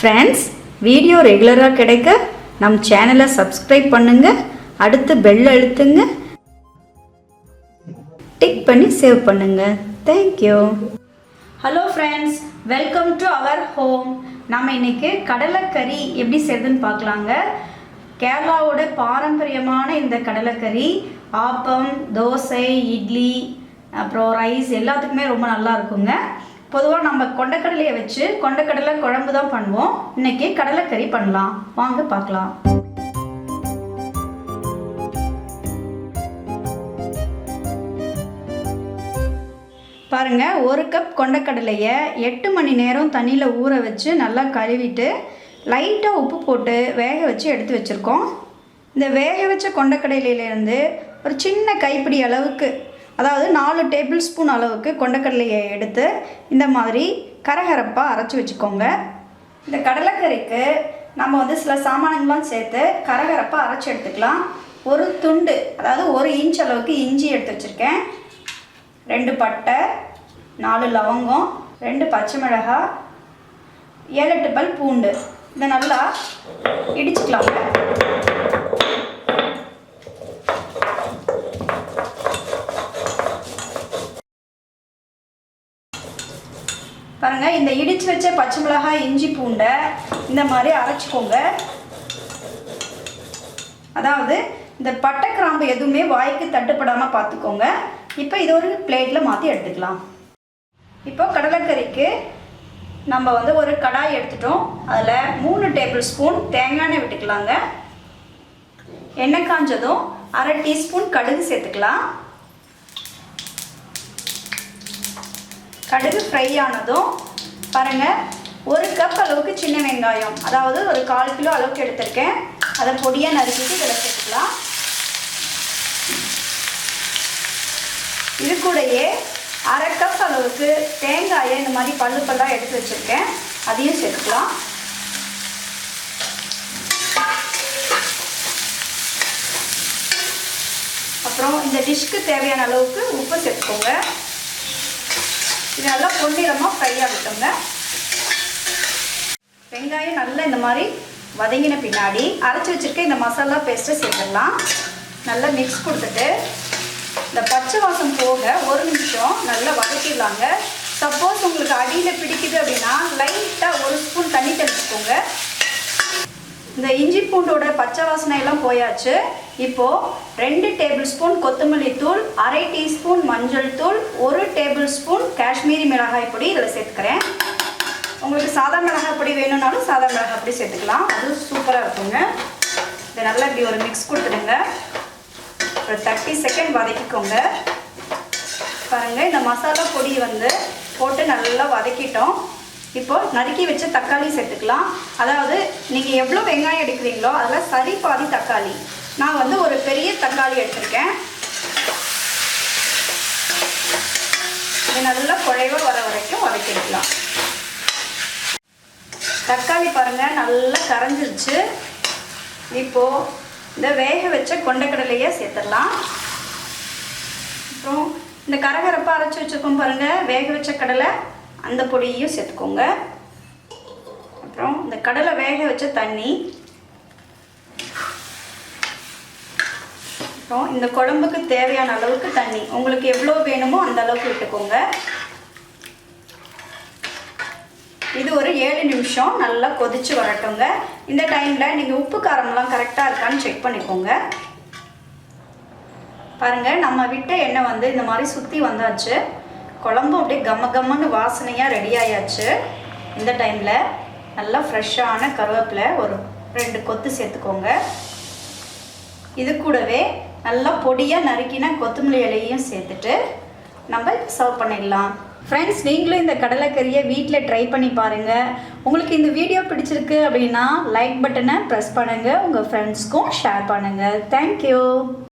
Friends video ரெகுலராக கிடைக்க நம் சேனலை சப்ஸ்கிரைப் பண்ணுங்க. அடுத்து பெல் அழுத்துங்க. டிக் பண்ணி சேவ் பண்ணுங்க. Thank you hello friends welcome to our home நம்ம இன்னைக்கு கடலைக்கறி எப்படி செய்யுதுன்னு பார்க்கலாங்க. கேரளாவோட பாரம்பரியமான இந்த கடலைக்கறி ஆப்பம் தோசை இட்லி அப்புறம் ரைஸ் எல்லாத்துக்குமே ரொம்ப நல்லா இருக்குங்க. பொதுவாக நம்ம கொண்டக்கடலையை வச்சு கொண்டக்கடலை குழம்பு தான் பண்ணுவோம். இன்னைக்கு கடலைக்கறி பண்ணலாம். வாங்க பார்க்கலாம். பாருங்க ஒரு கப் கொண்டக்கடலையை எட்டு மணி நேரம் தண்ணியில் ஊற வச்சு நல்லா கழுவிட்டு லைட்டாக உப்பு போட்டு வேக வச்சு எடுத்து வச்சுருக்கோம். இந்த வேக வச்ச கொண்டக்கடலையிலேருந்து ஒரு சின்ன கைப்பிடி அளவுக்கு அதாவது நாலு டேபிள் ஸ்பூன் அளவுக்கு கொண்டக்கடலையை எடுத்து இந்த மாதிரி கரகரப்பாக அரைச்சி வச்சுக்கோங்க. இந்த கடலைக்கறிக்கு நம்ம வந்து சில சாமானங்கள்லாம் சேர்த்து கரகரப்பாக அரைச்சி எடுத்துக்கலாம். ஒரு துண்டு அதாவது ஒரு இன்ச் அளவுக்கு இஞ்சி எடுத்து வச்சுருக்கேன். ரெண்டு பட்டை நாலு லவங்கம் ரெண்டு பச்சை மிளகாய் ஏழு எட்டு பல் பூண்டு. இதை நல்லா இடிச்சுக்கலாங்க. பாருங்கள் இந்த இடித்து வச்ச பச்சை மிளகாய் இஞ்சி பூண்டை இந்த மாதிரி அரைச்சிக்கோங்க. அதாவது இந்த பட்டை கிராம்பு எதுவுமே வாய்க்கு தட்டுப்படாமல் பார்த்துக்கோங்க. இப்போ இது ஒரு பிளேட்டில் மாற்றி எடுத்துக்கலாம். இப்போ கடலைக்கறிக்கு நம்ம வந்து ஒரு கடாய் எடுத்துட்டோம். அதில் மூணு டேபிள் ஸ்பூன் தேங்காய் எண்ணெய் விட்டுக்கலாங்க. எண்ணெய் காஞ்சதும் அரை டீஸ்பூன் கடுகு சேர்த்துக்கலாம். கடுகு ஃப்ரை ஆனதும் பாருங்கள் ஒரு கப் அளவுக்கு சின்ன வெங்காயம் அதாவது ஒரு கால் கிலோ அளவுக்கு எடுத்திருக்கேன். அதை பொடியாக நறுக்கிட்டு இதில் சேர்த்துக்கலாம். இது கூடயே அரை கப் அளவுக்கு தேங்காயை இந்த மாதிரி பல்லு பல்லாக எடுத்து வச்சுருக்கேன். அதையும் சேர்த்துக்கலாம். அப்புறம் இந்த டிஷ்க்கு தேவையான அளவுக்கு உப்பு சேர்த்துக்கோங்க. இது நல்லா பொன்னிறமாக ஃப்ரை ஆகட்டுங்க வெங்காயம் நல்லா இந்த மாதிரி வதங்கின பின்னாடி அரைச்சி வச்சுருக்க இந்த மசாலா பேஸ்ட்டை சேர்த்துடலாம். நல்லா மிக்ஸ் கொடுத்துட்டு இந்த பச்சை வாசம் போக ஒரு நிமிஷம் நல்லா வதக்கிடலாங்க. சப்போஸ் உங்களுக்கு அடியில் பிடிக்குது அப்படின்னா லைட்டாக ஒரு ஸ்பூன் தண்ணி தெளிச்சுக்கோங்க. இந்த இஞ்சி பூண்டோட பச்சை வாசனை எல்லாம் போயாச்சு. இப்போது ரெண்டு டேபிள் ஸ்பூன் கொத்தமல்லி தூள் அரை டீஸ்பூன் மஞ்சள் தூள் ஒரு டேபிள் ஸ்பூன் காஷ்மீரி மிளகாய் பொடி இதில் சேர்த்துக்கிறேன். உங்களுக்கு சாதா மிளகாய் பொடி வேணும்னாலும் சாதா மிளகாய் பொடி சேர்த்துக்கலாம். அது சூப்பராக இருக்குங்க. இதை நல்லா இப்படி ஒரு மிக்ஸ் கொடுத்துடுங்க. ஒரு தேர்ட்டி செகண்ட் வதக்கிக்கோங்க. பாருங்கள் இந்த மசாலா பொடி வந்து போட்டு நல்லா வதக்கிட்டோம். இப்போ நறுக்கி வச்ச தக்காளி சேர்த்துக்கலாம். அதாவது நீங்கள் எவ்வளோ வெங்காயம் எடுக்கிறீங்களோ அதில் சரி பாதி தக்காளி. நான் வந்து ஒரு பெரிய தக்காளி எடுத்திருக்கேன். இது நல்லா குழைவாக வர வரைக்கும் வதக்கிக்கலாம் தக்காளி பாருங்கள் நல்லா கரைஞ்சிருச்சு. இப்போது இந்த வேக வச்ச கொண்டக்கடலையை சேர்த்துடலாம். அப்புறம் இந்த கரகரப்பாக அரைச்சி வச்சுருக்கோம் பாருங்கள் வேக வச்ச கடலை அந்த பொடியையும் சேர்த்துக்கோங்க. அப்புறம் இந்த கடலை வேக வச்ச தண்ணி அப்புறம் இந்த குழம்புக்கு தேவையான அளவுக்கு தண்ணி. உங்களுக்கு எவ்வளோ வேணுமோ அந்த அளவுக்கு விட்டுக்கோங்க. இது ஒரு ஏழு நிமிஷம் நல்லா கொதிச்சு வரட்டுங்க. இந்த டைமில் நீங்கள் உப்பு காரம்லாம் கரெக்டாக இருக்கான்னு செக் பண்ணிக்கோங்க. பாருங்கள் நம்ம விட்ட எண்ணெய் வந்து இந்த மாதிரி சுற்றி வந்தாச்சு. குழம்பு அப்படியே கம்ம கம்மன்னு வாசனையாக ரெடி ஆயாச்சு. இந்த டைமில் நல்லா ஃப்ரெஷ்ஷான கருவேப்பிலை ஒரு ரெண்டு கொத்து சேர்த்துக்கோங்க. இது கூடவே நல்லா பொடியாக நறுக்கின கொத்தமல்லி இலையும் சேர்த்துட்டு நம்ம சர்வ் பண்ணிடலாம். ஃப்ரெண்ட்ஸ் நீங்களும் இந்த கடலைக்கறியை வீட்டில் ட்ரை பண்ணி பாருங்கள் உங்களுக்கு இந்த வீடியோ பிடிச்சிருக்கு அப்படின்னா லைக் பட்டனை ப்ரெஸ் பண்ணுங்கள் உங்கள் ஃப்ரெண்ட்ஸ்க்கும் ஷேர் பண்ணுங்கள் தேங்க்யூ